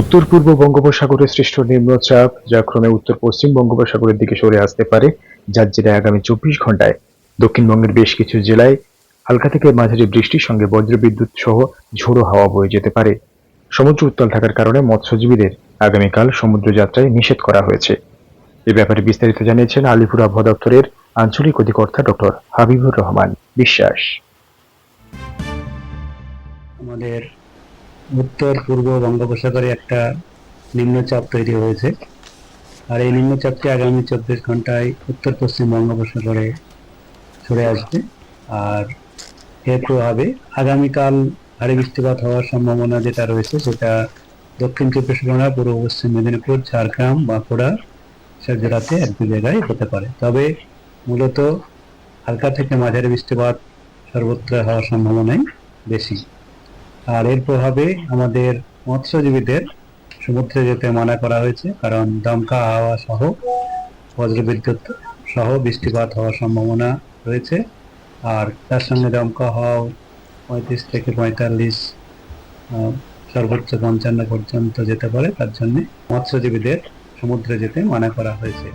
উত্তর পূর্ব বঙ্গোপসাগরে সৃষ্ট নিম্নচাপ, যা ক্রমে উত্তর পশ্চিম বঙ্গোপসাগরের দিকে সরে আসতে পারে, যার জেলায় আগামী চব্বিশ ঘন্টায় দক্ষিণবঙ্গের বেশ কিছু জেলায় হালকা থেকে মাঝারি বৃষ্টির সঙ্গে বজ্রবিদ্যুৎ সহ ঝোড়ো হাওয়া বয়ে যেতে পারে। সমুদ্র উত্তাল থাকার কারণে মৎস্যজীবীদের আগামীকাল সমুদ্র যাত্রায় নিষেধ করা হয়েছে। এ ব্যাপারে বিস্তারিত জানিয়েছেন আলিপুর আবহাওয়া দপ্তরের আঞ্চলিক অধিকর্তা ডক্টর হাবিবুর রহমান বিশ্বাস। আমাদের উত্তর, পূর্ব বঙ্গোপসাগরে একটা নিম্নচাপ তৈরি হয়েছে। আর এই নিম্নচাপটি আগামী চব্বিশ ঘন্টায় উত্তর পশ্চিম বঙ্গোপসাগরে সরে আসবে। আর এর প্রভাবে আগামীকাল ভারী বৃষ্টিপাত হওয়ার সম্ভাবনা যেটা রয়েছে সেটা দক্ষিণ চব্বিশ পরগনা, পূর্ব পশ্চিম মেদিনীপুর, ঝাড়গ্রাম, বাঁকুড়া সব জেলাতে এক দু জায়গায় হতে পারে। তবে মূলত হালকা থেকে মাঝারি বৃষ্টিপাত সর্বত্র হওয়ার সম্ভাবনাই বেশি। আর এর প্রভাবে আমাদের মৎস্যজীবীদের সমুদ্রে যেতে মানা করা হয়েছে, কারণ দমকা হাওয়া সহ বজ্রবিদ্যুৎ সহ বৃষ্টিপাত হওয়ার সম্ভাবনা রয়েছে। আর তার সঙ্গে দমকা হাওয়া পঁয়ত্রিশ থেকে পঁয়তাল্লিশ সর্বোচ্চ পঞ্চান্ন পর্যন্ত যেতে পারে, তার জন্য মৎস্যজীবীদের সমুদ্রে যেতে মানা করা হয়েছে।